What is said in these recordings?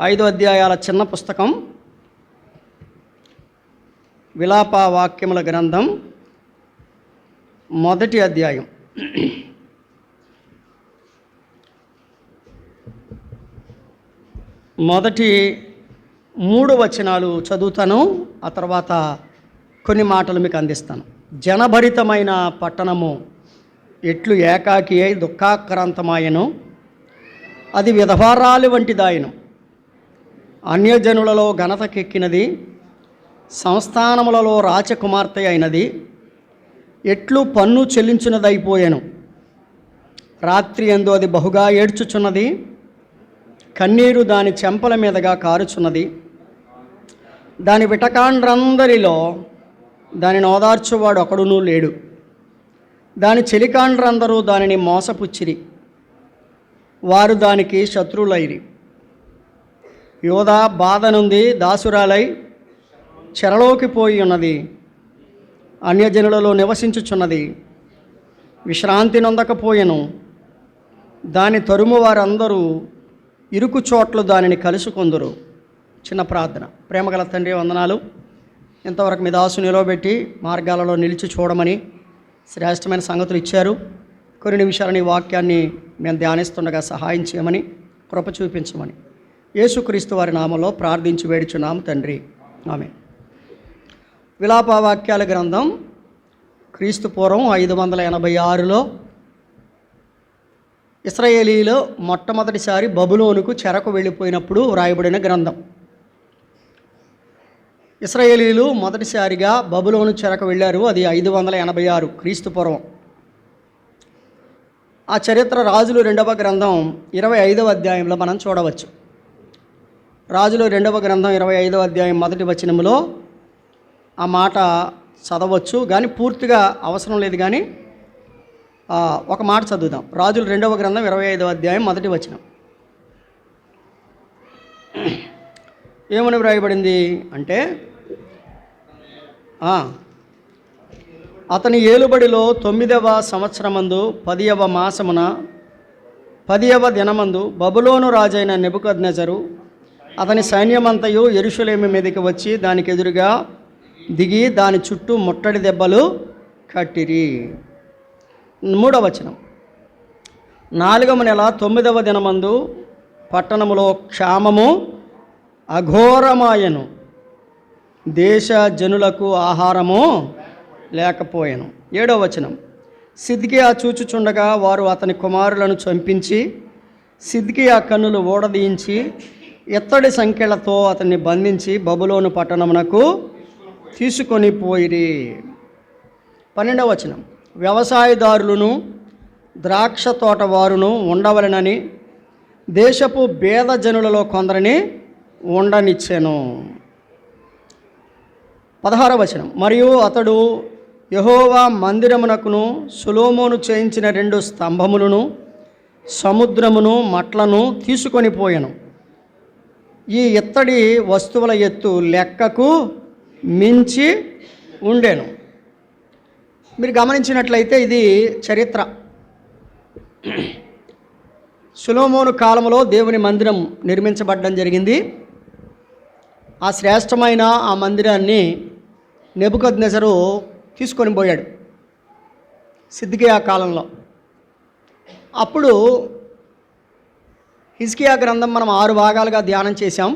ఐదు అధ్యాయాల చిన్న పుస్తకం. విలాప వాక్యముల గ్రంథం మొదటి అధ్యాయం. మొదటి మూడు వచనాలు చదువుతాను ఆ తర్వాత కొన్ని మాటలు మీకు అందిస్తాను. జనభరితమైన పట్టణము ఎట్లు ఏకాకి అయి దుఃఖాక్రాంతమాయను అది విధవారాలు వంటిదాయను. అన్యజనులలో ఘనతకెక్కినది సంస్థానములలో రాచకుమార్తె అయినది. ఎట్లు పన్ను చెల్లించినదైపోయాను. రాత్రి ఎందు అది బహుగా ఏడ్చుచున్నది కన్నీరు దాని చెంపల మీదగా కారుచున్నది. దాని విటకాండ్రందరిలో దానిని ఓదార్చువాడు ఒకడునూ లేడు. దాని చెలికాండ్రందరూ దానిని మోసపుచ్చిరి. వారు దానికి శత్రువులైరి యోధ బాధ నుండి దాసురాలై చెరలోకి పోయి ఉన్నది. అన్యజనులలో నివసించుచున్నది. విశ్రాంతి నొందకపోయెను. దాని తరుము వారందరూ ఇరుకు చోట్ల దానిని కలుసుకొందరు. చిన్న ప్రార్థన. ప్రేమగల తండ్రి వందనాలు. ఇంతవరకు మీ దాసు నిలవబెట్టి మార్గాలలో నిలిచి చూడమని శ్రేష్టమైన సంగతులు ఇచ్చారు. కొన్ని నిమిషాలని వాక్యాన్ని మేము ధ్యానిస్తుండగా సహాయం చేయమని కృప చూపించమని. యేసుక్రీస్తు వారి నామంలో ప్రార్థించి వేడుచున్నాము తండ్రి. ఆమె విలాప వాక్యాల గ్రంథం క్రీస్తు పూర్వం ఐదు వందల ఎనభై ఆరులో ఇస్రాయేలీలో మొట్టమొదటిసారి బబులోనుకు చెరకు వెళ్ళిపోయినప్పుడు వ్రాయబడిన గ్రంథం. ఇస్రాయేలీలు మొదటిసారిగా బబులోను చెరకు వెళ్ళారు అది ఐదు వందల ఎనభై ఆరు క్రీస్తు పూర్వం. ఆ చరిత్ర రాజులు రెండవ గ్రంథం ఇరవై ఐదవ అధ్యాయంలో మనం చూడవచ్చు. రాజులు రెండవ గ్రంథం ఇరవై ఐదవ అధ్యాయం మొదటి వచనంలో ఆ మాట చదవచ్చు కానీ పూర్తిగా అవసరం లేదు కానీ ఒక మాట చదువుదాం. రాజులు రెండవ గ్రంథం ఇరవై ఐదవ అధ్యాయం మొదటి వచనం. ఏమని వ్రాయబడింది అంటే అతని ఏలుబడిలో తొమ్మిదవ సంవత్సరమందు పదియవ మాసమున పదియవ దినమందు బబులోను రాజైన నెబుకద్నెజరు అతని సైన్యమంతయు ఎరుషులేమి మీదకి వచ్చి దానికి ఎదురుగా దిగి దాని చుట్టూ ముట్టడి దెబ్బలు కట్టిరి. మూడవ వచనం. నాలుగవ నెల తొమ్మిదవ దినమందు పట్టణములో క్షామము అఘోరమాయను. దేశ జనులకు ఆహారము లేకపోయాను. ఏడవ వచనం. సిద్కియా చూచుచుండగా వారు అతని కుమారులను చంపించి సిద్కియా కన్నులు ఓడదీయించి ఎత్తడి సంఖ్యలతో అతన్ని బంధించి బబులోను పట్టణమునకు తీసుకొని పోయిరి. పన్నెండవ వచనం. వ్యవసాయదారులను ద్రాక్ష తోట వారును ఉండవలెనని దేశపు భేద జనులలో కొందరిని ఉండనిచ్చాను. పదహార వచనం. మరియు అతడు యహోవా మందిరమునకును సులోమోను చేయించిన రెండు స్తంభములను సముద్రమును మట్లను తీసుకొని పోయాను. ఈ ఇత్తడి వస్తువుల ఎత్తు లెక్కకు మించి ఉండేను. మీరు గమనించినట్లయితే ఇది చరిత్ర. సులోమోను కాలంలో దేవుని మందిరం నిర్మించబడడం జరిగింది. ఆ శ్రేష్టమైన ఆ మందిరాన్ని నెబుకద్నెజరు తీసుకొని పోయాడు. సిద్ధికియా కాలంలో. అప్పుడు హిజ్కియా గ్రంథం మనం ఆరు భాగాలుగా ధ్యానం చేశాం.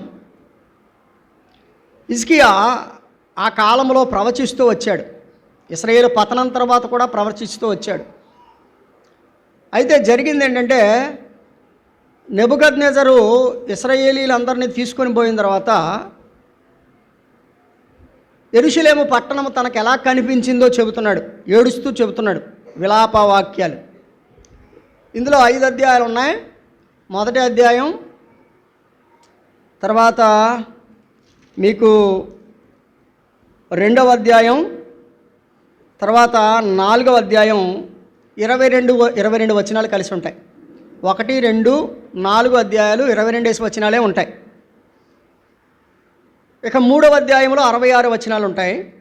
హిజ్కియా ఆ కాలంలో ప్రవచిస్తూ వచ్చాడు. ఇస్రాయేల్ పతనం తర్వాత కూడా ప్రవచిస్తూ వచ్చాడు. అయితే జరిగింది ఏంటంటే నెబుకద్నెజరు ఇస్రాయేలీలందరినీ తీసుకొని పోయిన తర్వాత ఎరుషులేము పట్టణము తనకు ఎలా కనిపించిందో చెబుతున్నాడు ఏడుస్తూ చెబుతున్నాడు విలాప వాక్యాలు ఇందులో ఐదు అధ్యాయాలు ఉన్నాయి. మొదటి అధ్యాయం. తర్వాత మీకు రెండవ అధ్యాయం. తర్వాత నాలుగవ అధ్యాయం. ఇరవై రెండు ఇరవై రెండు వచనాలు కలిసి ఉంటాయి. ఒకటి రెండు నాలుగు అధ్యాయాలు ఇరవై రెండేసి వచనాలే ఉంటాయి. ఇక మూడవ అధ్యాయంలో అరవై ఆరు వచనాలు ఉంటాయి.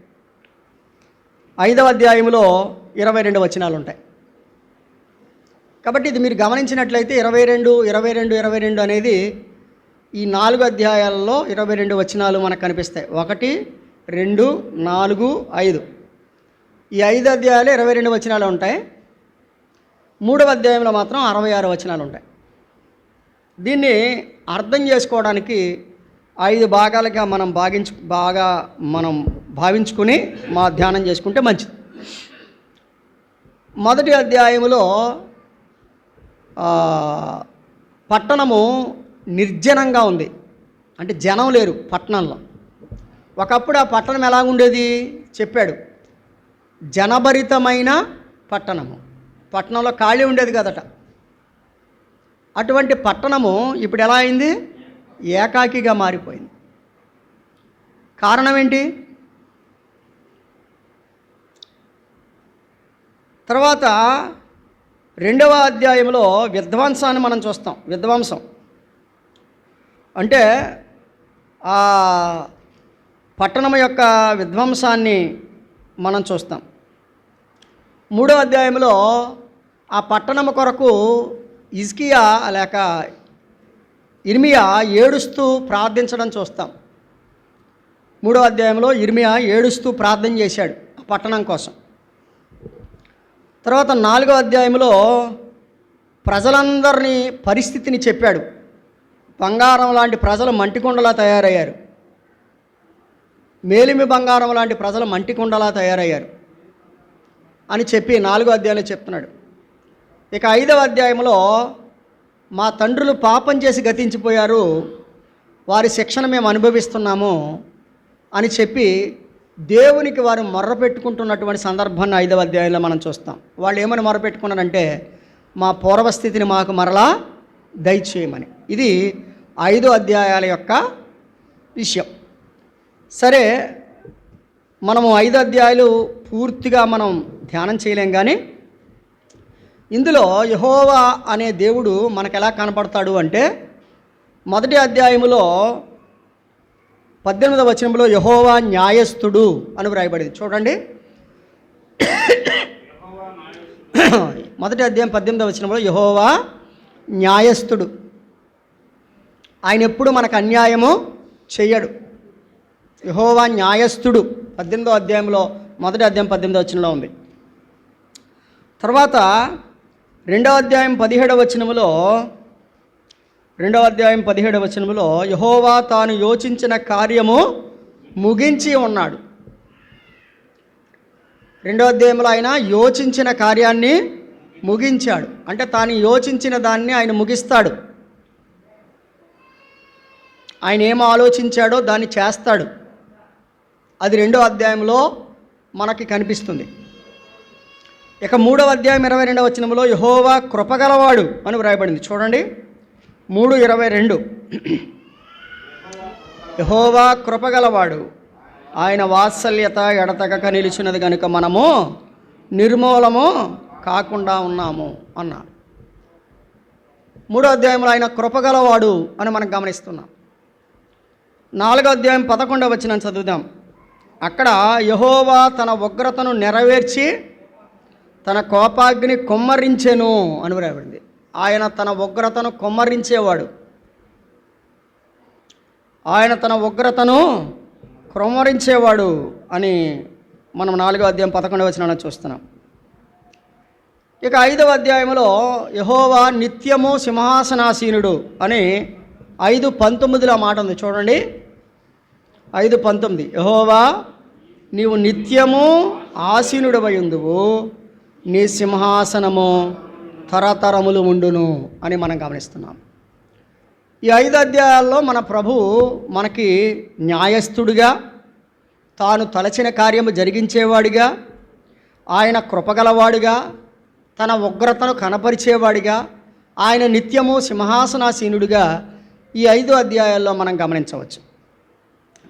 ఐదవ అధ్యాయంలో ఇరవై రెండు వచనాలు ఉంటాయి. కాబట్టి ఇది మీరు గమనించినట్లయితే ఇరవై రెండు ఇరవై రెండు ఇరవై రెండు అనేది ఈ నాలుగు అధ్యాయాలలో ఇరవై రెండు వచనాలు మనకు కనిపిస్తాయి. ఒకటి రెండు నాలుగు ఐదు. ఈ ఐదు అధ్యాయాలు ఇరవై రెండు వచనాలు ఉంటాయి. మూడవ అధ్యాయంలో మాత్రం అరవై ఆరు వచనాలు ఉంటాయి. దీన్ని అర్థం చేసుకోవడానికి ఐదు భాగాలుగా మనం భాగించు బాగా మనం భావించుకుని మా ధ్యానం చేసుకుంటే మంచిది. మొదటి అధ్యాయములో పట్టణము నిర్జనంగా ఉంది. అంటే జనం లేరు పట్టణంలో. ఒకప్పుడు ఆ పట్టణం ఎలా ఉండేది? చెప్పాడు. జనభరితమైన పట్టణము. పట్టణంలో ఖాళీ ఉండేది కదట. అటువంటి పట్టణము ఇప్పుడు ఎలా అయింది? ఏకాకిగా మారిపోయింది. కారణం ఏంటి? తర్వాత రెండవ అధ్యాయంలో విధ్వంసాన్ని మనం చూస్తాం విధ్వంసం అంటే ఆ పట్టణం యొక్క విధ్వంసాన్ని మనం చూస్తాం. మూడో అధ్యాయంలో ఆ పట్టణం కొరకు ఇజ్కియా లేక ఇర్మియా ఏడుస్తూ ప్రార్థించడం చూస్తాం. మూడో అధ్యాయంలో ఇర్మియా ఏడుస్తూ ప్రార్థన చేశాడు ఆ పట్టణం కోసం. తర్వాత నాలుగో అధ్యాయంలో ప్రజలందరినీ పరిస్థితిని చెప్పాడు. బంగారం లాంటి ప్రజలు మంటికొండలా తయారయ్యారు. మేలిమి బంగారం లాంటి ప్రజలు మంటికొండలా తయారయ్యారు అని చెప్పి నాలుగో అధ్యాయంలో చెప్తున్నాడు. ఇక ఐదవ అధ్యాయంలో మా తండ్రులు పాపం చేసి గతించిపోయారు వారి శిక్షణ మేము అనుభవిస్తున్నాము అని చెప్పి దేవునికి వారు మొర్ర పెట్టుకుంటున్నటువంటి సందర్భాన్ని ఐదవ అధ్యాయంలో మనం చూస్తాం. వాళ్ళు ఏమని మొర్ర పెట్టుకున్నారంటే మా పూర్వస్థితిని మాకు మరలా దయచేయమని. ఇది ఐదు అధ్యాయాల యొక్క విషయం. సరే మనము ఐదు అధ్యాయాలు పూర్తిగా మనం ధ్యానం చేయలేం కానీ ఇందులో యహోవా అనే దేవుడు మనకు ఎలా కనపడతాడు అంటే మొదటి అధ్యాయములో పద్దెనిమిదవ వచనంలో యహోవా న్యాయస్థుడు అని వ్రాయబడింది. చూడండి. మొదటి అధ్యాయం పద్దెనిమిదవ వచనంలో యహోవా న్యాయస్థుడు. ఆయన ఎప్పుడు మనకు అన్యాయము చెయ్యడు యహోవా న్యాయస్థుడు. పద్దెనిమిదో అధ్యాయంలో మొదటి అధ్యాయం పద్దెనిమిదో వచనంలో ఉంది. తర్వాత రెండవ అధ్యాయం పదిహేడవ వచనములో రెండవ అధ్యాయం పదిహేడవ వచనములో యహోవా తాను యోచించిన కార్యము ముగించి ఉన్నాడు. రెండవ అధ్యాయంలో ఆయన యోచించిన కార్యాన్ని ముగించాడు. అంటే తాను యోచించిన దాన్ని ఆయన ముగిస్తాడు. ఆయన ఏం ఆలోచించాడో దాన్ని చేస్తాడు. అది రెండో అధ్యాయంలో మనకి కనిపిస్తుంది. ఇక మూడవ అధ్యాయం ఇరవై రెండవ వచనంలో యహోవా కృపగలవాడు అని వ్రాయబడింది. చూడండి. మూడు ఇరవై రెండు. యహోవా కృపగలవాడు. ఆయన వాత్సల్యత ఎడతగక నిలిచినది కనుక మనము నిర్మూలము కాకుండా ఉన్నాము అన్నాడు. మూడో అధ్యాయంలో ఆయన కృపగలవాడు అని మనం గమనిస్తున్నాం. నాలుగో అధ్యాయం పదకొండవ వచ్చిన చదువుదాం. అక్కడ యహోవా తన ఉగ్రతను నెరవేర్చి తన కోపాగ్ని కుమ్మరించెను అని వ్రాయబడింది ఆయన తన ఉగ్రతను కొమ్మరించేవాడు. ఆయన తన ఉగ్రతను క్రొమ్మరించేవాడు అని మనం నాలుగో అధ్యాయం పదకొండవ వచనాన్ని చూస్తున్నాం. ఇక ఐదవ అధ్యాయంలో యహోవా నిత్యము సింహాసనాసీనుడు అని ఐదు పంతొమ్మిదిలో మాట ఉంది. చూడండి. ఐదు పంతొమ్మిది. యహోవా నీవు నిత్యము ఆసీనుడవై ఉందువు నీ సింహాసనము తరతరములు ఉండును అని మనం గమనిస్తున్నాం. ఈ ఐదు అధ్యాయాల్లో మన ప్రభు మనకి న్యాయస్థుడిగా తాను తలచిన కార్యము జరిగించేవాడిగా ఆయన కృపగలవాడిగా తన ఉగ్రతను కనపరిచేవాడిగా ఆయన నిత్యము సింహాసనాసీనుడిగా ఈ ఐదు అధ్యాయాల్లో మనం గమనించవచ్చు.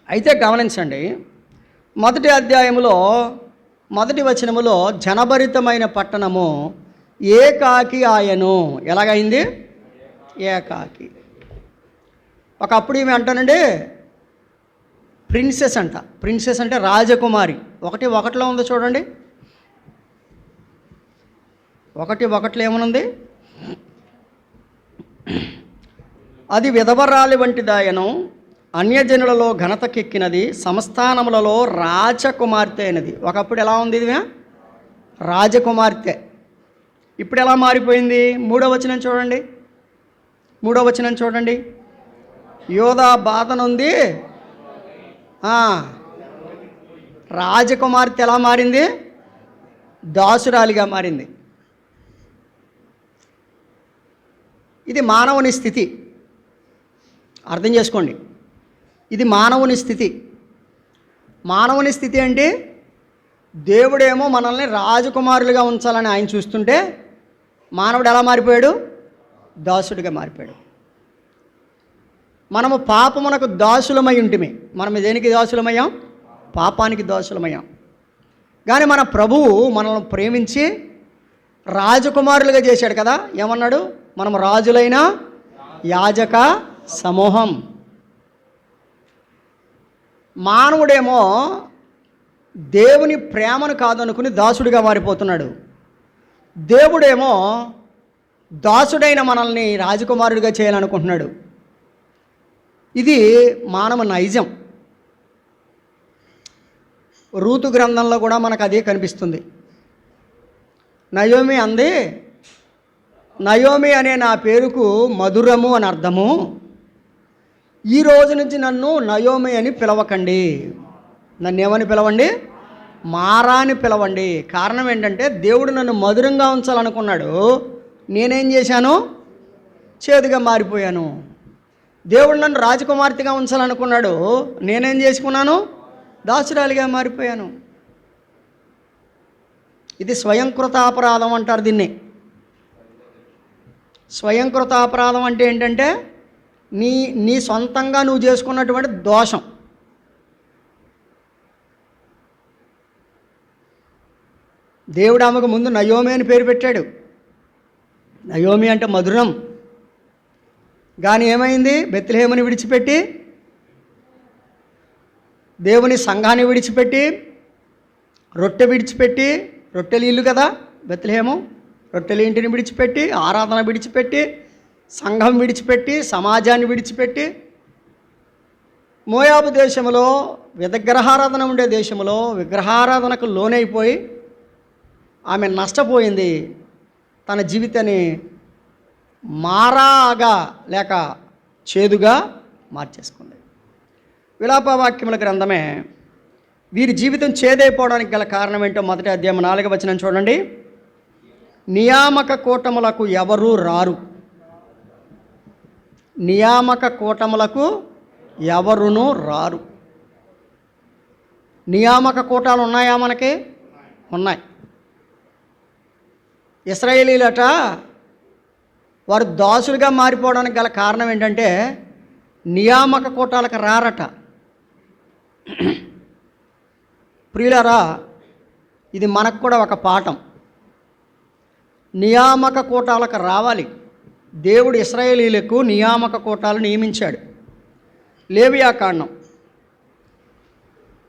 అయితే గమనించండి మొదటి అధ్యాయములో మొదటి వచనములో జనభరితమైన పట్టణము ఏకాకి ఆయను. ఎలాగైంది? ఏకాకి. ఒకప్పుడు ఈమె అంటానండి ప్రిన్సెస్ అంట. ప్రిన్సెస్ అంటే రాజకుమారి. ఒకటి ఒకటిలో ఉంది చూడండి. ఒకటి ఒకటిలో ఏమనుంది? అది విధవరాలి వంటిదాయను అన్యజనులలో ఘనతకెక్కినది సంస్థానములలో రాజకుమార్తె అయినది. ఒకప్పుడు ఎలా ఉంది ఇది రాజకుమార్తె. ఇప్పుడు ఎలా మారిపోయింది? మూడో వచనం చూడండి. మూడో వచనం చూడండి. యోధా బాధనుంది రాజకుమార్తె ఎలా మారింది? దాసురాలిగా మారింది. ఇది మానవుని స్థితి. అర్థం చేసుకోండి. ఇది మానవుని స్థితి. మానవుని స్థితి అంటే దేవుడేమో మనల్ని రాజకుమారులుగా ఉంచాలని ఆయన చూస్తుంటే మానవుడు ఎలా మారిపోయాడు? దాసుడిగా మారిపోయాడు. మనము పాపమునకు దాసులమై ఉంటిమి. మనం దేనికి దాసులమయ్యాం? పాపానికి దాసులమయ్యాం. కానీ మన ప్రభువు మనల్ని ప్రేమించి రాజకుమారులుగా చేశాడు కదా? ఏమన్నాడు? మనం రాజులైన యాజక సమూహం. మానవుడేమో దేవుని ప్రేమను కాదనుకుని దాసుడిగా మారిపోతున్నాడు. దేవుడేమో దాసుడైన మనల్ని రాజకుమారుడిగా చేయాలనుకుంటున్నాడు. ఇది మానవ నైజం. రూతు గ్రంథంలో కూడా మనకు అదే కనిపిస్తుంది. నయోమి అంది నయోమి అనే నా పేరుకు మధురము అని అర్థము. ఈ రోజు నుంచి నన్ను నయోమి అని పిలవకండి. నన్ను ఏమని పిలవండి? మారా అని పిలవండి. కారణం ఏంటంటే దేవుడు నన్ను మధురంగా ఉంచాలనుకున్నాడు. నేనేం చేశాను? చేదుగా మారిపోయాను. దేవుడు నన్ను రాజకుమార్తెగా ఉంచాలనుకున్నాడు. నేనేం చేసుకున్నాను? దాసురాలిగా మారిపోయాను. ఇది స్వయంకృత అపరాధం అంటారు దీన్ని. స్వయంకృత అపరాధం అంటే ఏంటంటే నీ నీ సొంతంగా నువ్వు చేసుకున్నటువంటి దోషం. దేవుడు ఆమెకు ముందు నయోమి అని పేరు పెట్టాడు. నయోమి అంటే మధురం. కానీ ఏమైంది? బెత్లహేమని విడిచిపెట్టి దేవుని సంఘాన్ని విడిచిపెట్టి రొట్టె విడిచిపెట్టి రొట్టెలు ఇల్లు కదా బెత్లహేము. రొట్టెలు ఇంటిని విడిచిపెట్టి ఆరాధన విడిచిపెట్టి సంఘం విడిచిపెట్టి సమాజాన్ని విడిచిపెట్టి మోయాబు దేశంలో విగ్రహారాధన ఉండే దేశంలో విగ్రహారాధనకు లోనైపోయి ఆమె నష్టపోయింది. తన జీవితాన్ని మారాగా లేక చేదుగా మార్చేసుకుంది. విలాపవాక్యముల గ్రంథమే వీరి జీవితం చేదైపోవడానికి గల కారణం ఏంటో మొదటి అధ్యాయం నాలుగ వచ్చిన చూడండి. నియామక కూటములకు ఎవరూ రారు. నియామక కూటములకు ఎవరునూ రారు. నియామక కూటాలు ఉన్నాయా మనకి? ఉన్నాయి. ఇస్రాయేలీలట వారు దాసులుగా మారిపోవడానికి గల కారణం ఏంటంటే నియామక కూటాలకు రారట. ప్రియులరా ఇది మనకు కూడా ఒక పాఠం. నియామక కూటాలకు రావాలి. దేవుడు ఇస్రాయేలీలకు నియామక కూటాలు నియమించాడు. లేవియా కాండం.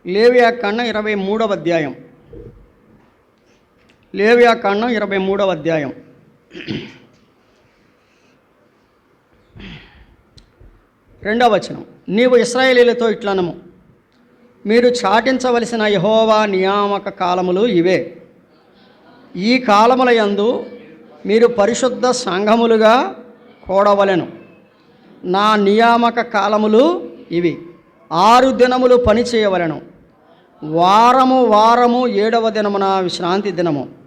లేవియా ఇరవై మూడవ అధ్యాయం. లేవ్యాకాండం ఇరవై మూడవ అధ్యాయం. రెండవ వచనం. నీవు ఇస్రాయేలీలతో ఇట్లనము. మీరు చాటించవలసిన యహోవా నియామక కాలములు ఇవే. ఈ కాలముల యందు మీరు పరిశుద్ధ సంఘములుగా కూడవలెను. నా నియామక కాలములు ఇవి. ఆరు దినములు పని చేయవలెను. వారము వారము ఏడవ దినమున విశ్రాంతి దినము.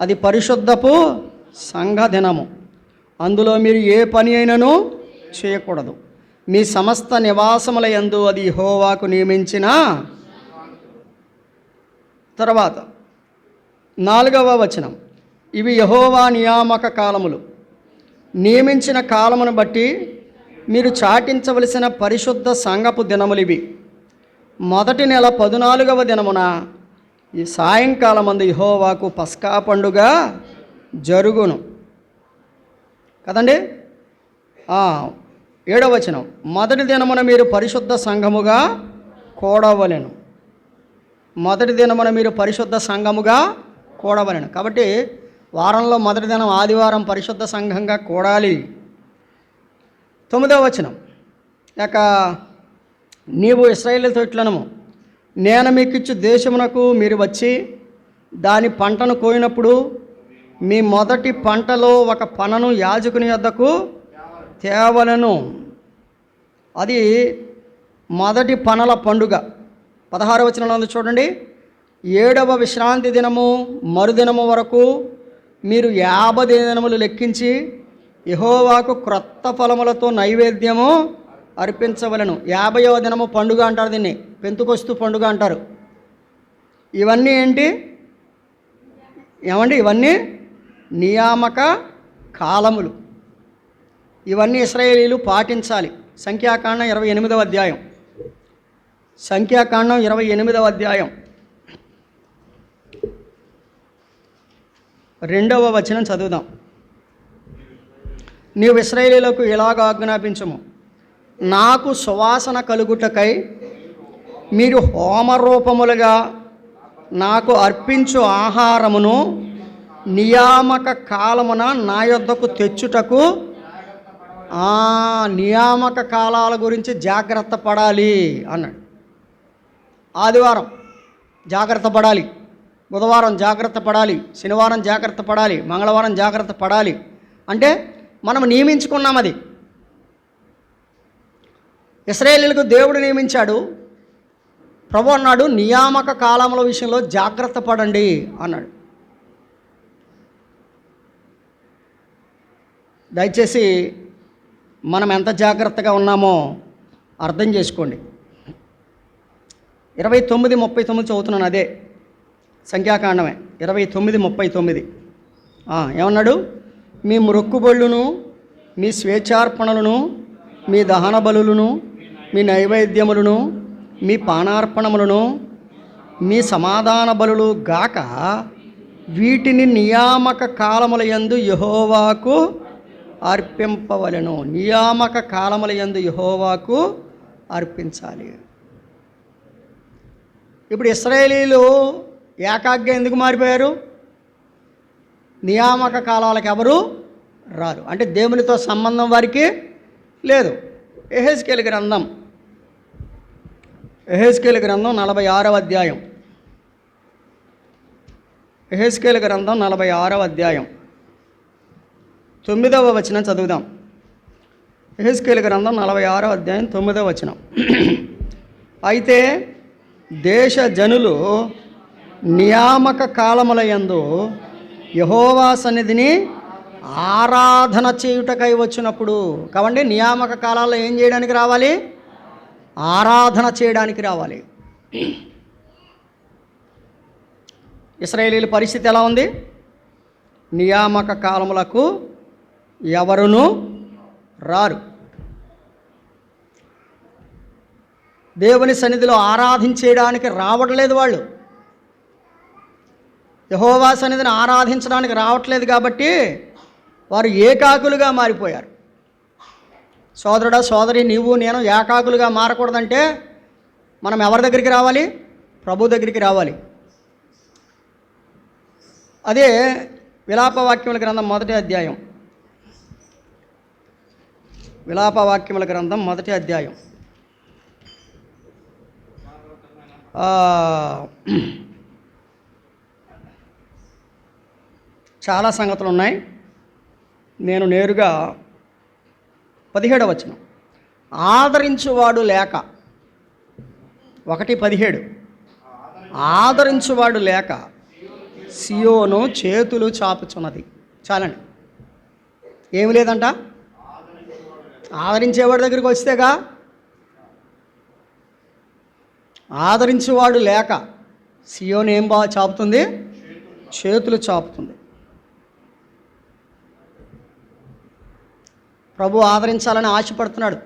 అది పరిశుద్ధపు సంఘ దినము అందులో మీరు ఏ పని అయినను చేయకూడదు. మీ సమస్త నివాసముల యందు అది హోవాకు నియమించిన తర్వాత నాలుగవ వచనం. ఇవి యహోవా నియామక కాలములు. నియమించిన కాలమును బట్టి మీరు చాటించవలసిన పరిశుద్ధ సంగపు దినములు ఇవి మొదటి నెల పద్నాలుగవ దినమున ఈ సాయంకాలం అందు యహోవాకు పస్కా పండుగ జరుగును. కదండి? ఆ, ఏడవ వచనం. మొదటి దినమున మీరు పరిశుద్ధ సంఘముగా కూడవలెను. మొదటి దినమున మీరు పరిశుద్ధ సంఘముగా కూడవలెను. కాబట్టి వారంలో మొదటి దినం ఆదివారం పరిశుద్ధ సంఘంగా కూడాలి. తొమ్మిదవ వచనం. ఇక నీవు ఇస్రాయేలీలతో ఇట్లనము నేను మీకు ఇచ్చు దేశమునకు మీరు వచ్చి దాని పంటను కోయినప్పుడు మీ మొదటి పంటలో ఒక పనను యాజకుని వద్దకు తేవలను. అది మొదటి పనల పండుగ. పదహారు వచనంలో చూడండి. ఏడవ విశ్రాంతి దినము మరుదినము వరకు మీరు యాభై దినములు లెక్కించి యహోవాకు క్రొత్త ఫలములతో నైవేద్యము అర్పించవలను. యాభైవ దినము పండుగ అంటారు దీన్ని. పెంతుకొస్తు పండుగ అంటారు. ఇవన్నీ ఏంటి? ఏమండి? ఇవన్నీ నియామక కాలములు. ఇవన్నీ ఇస్రాయేలీలు పాటించాలి. సంఖ్యాకాండం ఇరవై ఎనిమిదవ అధ్యాయం. సంఖ్యాకాండం ఇరవై ఎనిమిదవ అధ్యాయం. రెండవ వచనం చదువుదాం. నీవు ఇస్రాయేలీలకు ఇలాగ ఆజ్ఞాపించము. నాకు సువాసన కలుగుటకై మీరు హోమరూపములుగా నాకు అర్పించు ఆహారమును నియామక కాలమున నా యొద్దకు తెచ్చుటకు నియామక కాలాల గురించి జాగ్రత్త పడాలి అన్నాడు. ఆదివారం జాగ్రత్త పడాలి. బుధవారం జాగ్రత్త పడాలి. శనివారం జాగ్రత్త పడాలి. మంగళవారం జాగ్రత్త పడాలి. అంటే మనం నియమించుకున్నాం అది. ఇస్రాయేలీలకు దేవుడు నియమించాడు. ప్రభు అన్నాడు నియామక కాలముల విషయంలో జాగ్రత్త పడండి అన్నాడు. దయచేసి మనం ఎంత జాగ్రత్తగా ఉన్నామో అర్థం చేసుకోండి. ఇరవై తొమ్మిది ముప్పై తొమ్మిది చదువుతున్నాను అదే సంఖ్యాకాండమే. ఇరవై తొమ్మిది ముప్పై తొమ్మిది. ఏమన్నాడు? మీ మొక్కుబళ్ళును మీ స్వేచ్ఛార్పణలను మీ దహన బలులను మీ నైవేద్యములను మీ పానార్పణములను మీ సమాధాన బలులు గాక వీటిని నియామక కాలముల యందు యహోవాకు అర్పింపవలెను. నియామక కాలముల యందు యహోవాకు అర్పించాలి. ఇప్పుడు ఇస్రాయేలీలు ఏకాగ్గా ఎందుకు మారిపోయారు? నియామక కాలాలకు ఎవరు రారు. అంటే దేవునితో సంబంధం వారికి లేదు. ఎహెస్కేల్ గ్రంథం ఎహెస్కేల్ గ్రంథం నలభై ఆరవ అధ్యాయం. ఎహెస్కేల్ గ్రంథం నలభై ఆరవ అధ్యాయం. తొమ్మిదవ వచనం చదువుదాం. ఎహెస్కేల్ గ్రంథం నలభై ఆరవ అధ్యాయం తొమ్మిదవ వచనం. అయితే దేశ జనులు నియామక కాలములయందు యహోవా సన్నిధిని ఆరాధన చేయుటకై వచ్చినప్పుడు కావండి నియామక కాలాల్లో ఏం చేయడానికి రావాలి? ఆరాధన చేయడానికి రావాలి. ఇస్రాయేలీల పరిస్థితి ఎలా ఉంది? నియామక కాలములకు ఎవరును రారు. దేవుని సన్నిధిలో ఆరాధించేయడానికి రావట్లేదు వాళ్ళు. యహోవా సన్నిధిని ఆరాధించడానికి రావట్లేదు కాబట్టి వారు ఏకాకులుగా మారిపోయారు. సోదరుడా సోదరి నీవు నేను ఏకాకులుగా మారకూడదంటే మనం ఎవరి దగ్గరికి రావాలి? ప్రభు దగ్గరికి రావాలి. అదే విలాపవాక్యముల గ్రంథం మొదటి అధ్యాయం. విలాపవాక్యముల గ్రంథం మొదటి అధ్యాయం. చాలా సంగతులు ఉన్నాయి నేను నేరుగా పదిహేడవ వచనం. ఆదరించువాడు లేక ఒకటి పదిహేడు. ఆదరించువాడు లేక సియోను చేతులు చాపుచున్నది. చాలండి. ఏమి లేదంట? ఆదరించేవాడి దగ్గరికి వస్తేగా ఆదరించేవాడు లేక సియోను ఏం బాగా చాపుతుంది? చేతులు చాపుతుంది. ప్రభు ఆదరించాలని ఆశపడుతున్నాడు.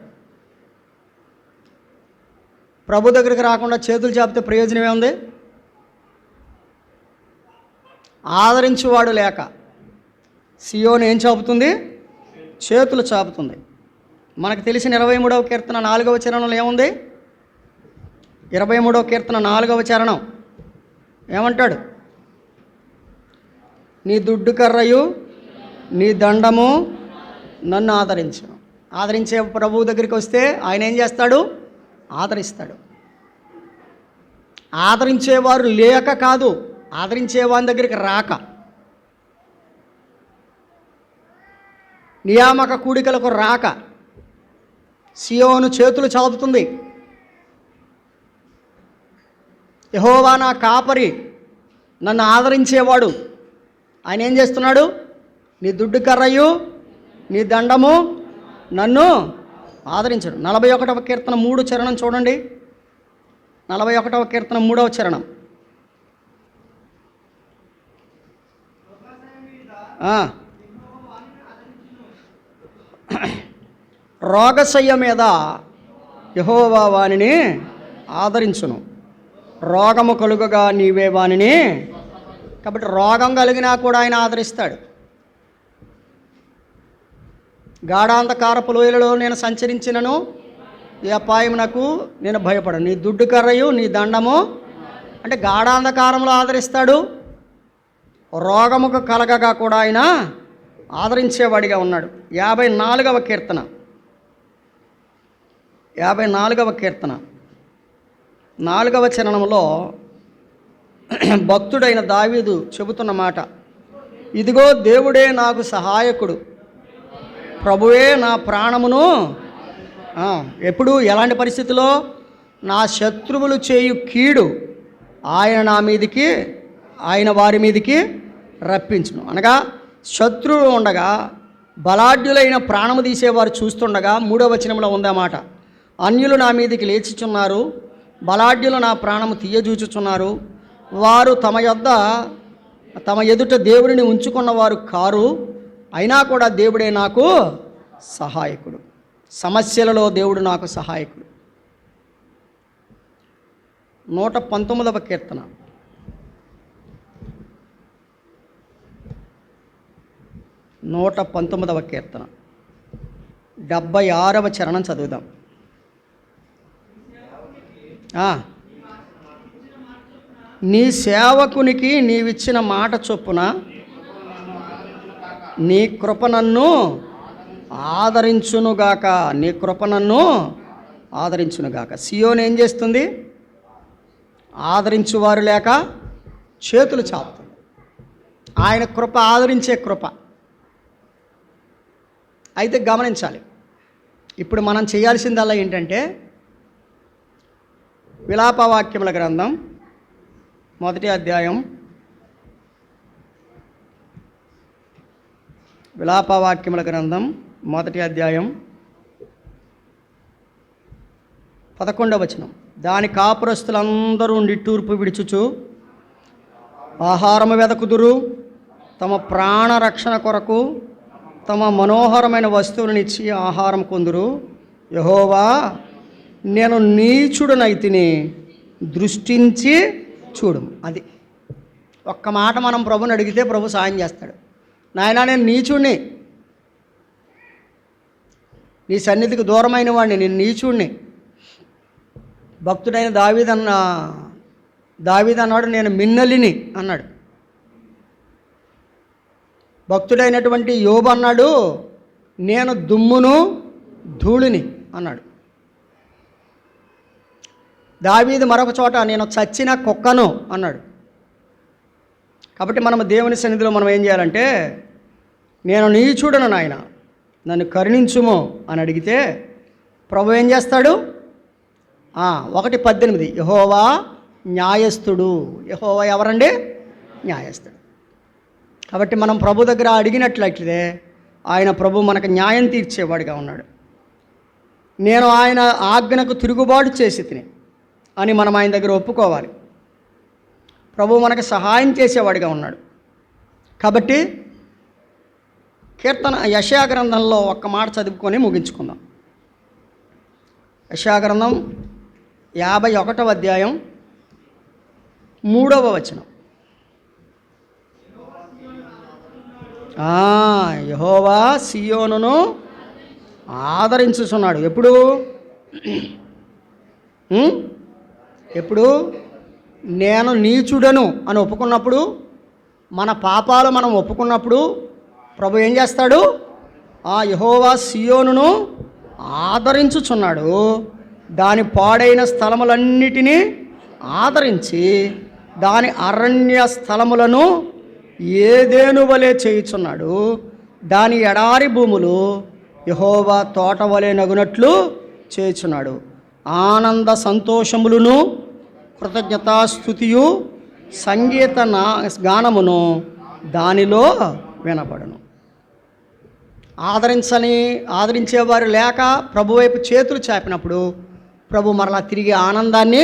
ప్రభు దగ్గరికి రాకుండా చేతులు చాపితే ప్రయోజనం ఏముంది ఆదరించేవాడు లేక సియోని ఏం చాపుతుంది? చేతులు చాపుతుంది. మనకు తెలిసిన ఇరవై మూడవ కీర్తన నాలుగవ చరణంలో ఏముంది? ఇరవై మూడవ కీర్తన నాలుగవ చరణం. ఏమంటాడు? నీ దుడ్డు కర్రయు నీ దండము నన్ను ఆదరించు. ఆదరించే ప్రభువు దగ్గరికి వస్తే ఆయన ఏం చేస్తాడు? ఆదరిస్తాడు. ఆదరించేవారు లేక కాదు ఆదరించేవాని దగ్గరికి రాక. నియామక కూడికలకు రాక. సియోను చేతులు చాపుతుంది యహోవా నా కాపరి నన్ను ఆదరించేవాడు. ఆయన ఏం చేస్తున్నాడు? నీ దుడ్డు కర్రయు నీ దండము నన్ను ఆదరించడు. నలభై ఒకటవ కీర్తన మూడు చరణం చూడండి. నలభై ఒకటవ కీర్తన మూడవ చరణం. రోగశయ్య మీద యహోవా వానిని ఆదరించును. రోగము కలుగగా నీవే వానిని కాబట్టి రోగం కలిగినా కూడా ఆయన ఆదరిస్తాడు. గాఢాంధకారపు లోయలలో నేను సంచరించినను ఈ అపాయమునకు నేను భయపడను. నీ దుడ్డు కర్రయు నీ దండము అంటే గాఢాంధకారంలో ఆదరిస్తాడు. రోగముకు కలగగా కూడా ఆయన ఆదరించేవాడిగా ఉన్నాడు. యాభై నాలుగవ కీర్తన. యాభై నాలుగవ కీర్తన. నాలుగవ చరణంలో భక్తుడైన దావీదు చెబుతున్న మాట ఇదిగో దేవుడే నాకు సహాయకుడు. ప్రభువే నా ప్రాణమును ఎప్పుడు ఎలాంటి పరిస్థితిలో? నా శత్రువులు చేయు కీడు ఆయన నా మీదికి ఆయన వారి మీదికి రప్పించును. అనగా శత్రువు ఉండగా బలాఢ్యులైన ప్రాణము తీసేవారు చూస్తుండగా మూడవ వచనంలో ఉందన్నమాట అన్యులు నా మీదికి లేచిచున్నారు బలాఢ్యులు నా ప్రాణము తీయజూచుచున్నారు వారు తమ యొద్ద తమ ఎదుట దేవుడిని ఉంచుకున్నవారు కారు అయినా కూడా దేవుడే నాకు సహాయకుడు. సమస్యలలో దేవుడు నాకు సహాయకుడు. నూట పంతొమ్మిదవ కీర్తన. నూట పంతొమ్మిదవ కీర్తన. డెబ్భై ఆరవ చరణం చదువుదాం. నీ సేవకునికి నీవిచ్చిన మాట చొప్పున నీ కృప నన్ను ఆదరించునుగాక. నీ కృప నన్ను ఆదరించునుగాక. సియోన్ ఏం చేస్తుంది? ఆదరించువారు లేక చేతులు చాపుతుంది. ఆయన కృప ఆదరించే కృప. అయితే గమనించాలి. ఇప్పుడు మనం చేయాల్సిందల్లా ఏంటంటే విలాపవాక్యముల గ్రంథం మొదటి అధ్యాయం విలాపవాక్యముల గ్రంథం మొదటి అధ్యాయం పదకొండవ వచనం. దాని కాపురస్తులందరూ నిట్టూర్పు విడుచుచు ఆహారము వెదకుదురు. తమ ప్రాణ రక్షణ కొరకు తమ మనోహరమైన వస్తువులనిచ్చి ఆహారం కొందురు. యహోవా నేను నీచుడునైతిని దృష్టించి చూడు అది ఒక్క మాట మనం ప్రభుని అడిగితే ప్రభు సాయం చేస్తాడు. నాయన నేను నీచుణ్ణి. నీ సన్నిధికి దూరమైన వాడిని నేను నీచుణ్ణి. భక్తుడైన దావీదన్న దావీద్ అన్నాడు నేను మిన్నలిని అన్నాడు. భక్తుడైనటువంటి యోబు అన్నాడు నేను దుమ్మును ధూళిని అన్నాడు. దావీది మరొక చోట నేను చచ్చిన కుక్కను అన్నాడు. కాబట్టి మనం దేవుని సన్నిధిలో మనం ఏం చేయాలంటే నేను నీచుడను నాయన నన్ను కరుణించుము అని అడిగితే ప్రభు ఏం చేస్తాడు? ఒకటి పద్దెనిమిది. యహోవా న్యాయస్థుడు. యహోవా ఎవరండి? న్యాయస్థుడు. కాబట్టి మనం ప్రభు దగ్గర అడిగినట్లయితే ఆయన ప్రభు మనకు న్యాయం తీర్చేవాడిగా ఉన్నాడు. నేను ఆయన ఆజ్ఞకు తిరుగుబాటు చేసి తిని అని మనం ఆయన దగ్గర ఒప్పుకోవాలి. ప్రభు మనకు సహాయం చేసేవాడిగా ఉన్నాడు. కాబట్టి కీర్తన యశా గ్రంథంలో ఒక్క మాట చదువుకొని ముగించుకుందాం. యశా గ్రంథం యాభై ఒకటవ అధ్యాయం మూడవ వచనం. యహోవా యెహోవా సియోనును ఆదరించుచున్నాడు. ఎప్పుడు? ఎప్పుడు? నేను నీచుడను అని ఒప్పుకున్నప్పుడు మన పాపాలు మనం ఒప్పుకున్నప్పుడు ప్రభు ఏం చేస్తాడు? ఆ యహోవా సియోనును ఆదరించుచున్నాడు. దాని పాడైన స్థలములన్నిటినీ ఆదరించి దాని అరణ్య స్థలములను ఏదేను వలె చేయుచున్నాడు. దాని ఎడారి భూములు యహోవా తోట వలె నగునట్లు చేయుచున్నాడు. ఆనంద సంతోషములను కృతజ్ఞతాస్థుతియు సంగీత నా గానమును దానిలో వినపడను ఆదరించని ఆదరించేవారు లేక ప్రభు వైపు చేతులు చాపినప్పుడు ప్రభు మరలా తిరిగి ఆనందాన్ని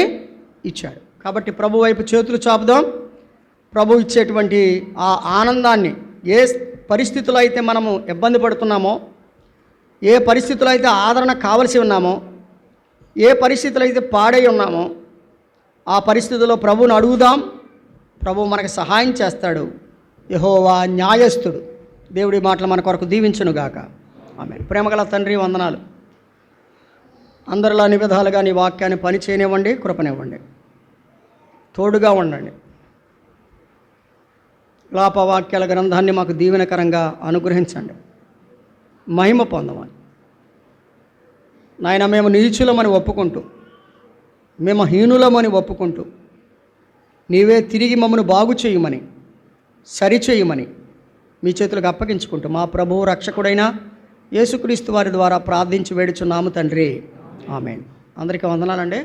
ఇచ్చాడు. కాబట్టి ప్రభు వైపు చేతులు చాపుదాం. ప్రభు ఇచ్చేటువంటి ఆ ఆనందాన్ని ఏ పరిస్థితుల్లో అయితే మనము ఇబ్బంది పడుతున్నామో ఏ పరిస్థితుల్లో అయితే ఆదరణ కావలసి ఉన్నామో ఏ పరిస్థితులు అయితే పాడై ఉన్నామో ఆ పరిస్థితుల్లో ప్రభుని అడుగుదాం. ప్రభు మనకు సహాయం చేస్తాడు. యహోవా న్యాయస్థుడు. దేవుడి మాటలు మన కొరకు దీవించునుగాక. ఆమె ప్రేమగల తండ్రి వందనాలు. అందరిలో అన్ని విధాలుగా నీ వాక్యాన్ని పని చేయనివ్వండి కృపనివ్వండి. తోడుగా ఉండండి. లాపవాక్యాల గ్రంథాన్ని మాకు దీవెనకరంగా అనుగ్రహించండి. మహిమ పొందమని. నాయన మేము నీచులమని ఒప్పుకుంటూ మేము హీనులమని ఒప్పుకుంటూ నీవే తిరిగి మమ్మను బాగు చేయమని సరిచేయమని మీ చేతులకు అప్పగించుకుంటూ మా ప్రభువు రక్షకుడైన యేసుక్రీస్తు వారి ద్వారా ప్రార్థించి వేడుచున్నాము తండ్రి. ఆమె అందరికీ వందనాలండి.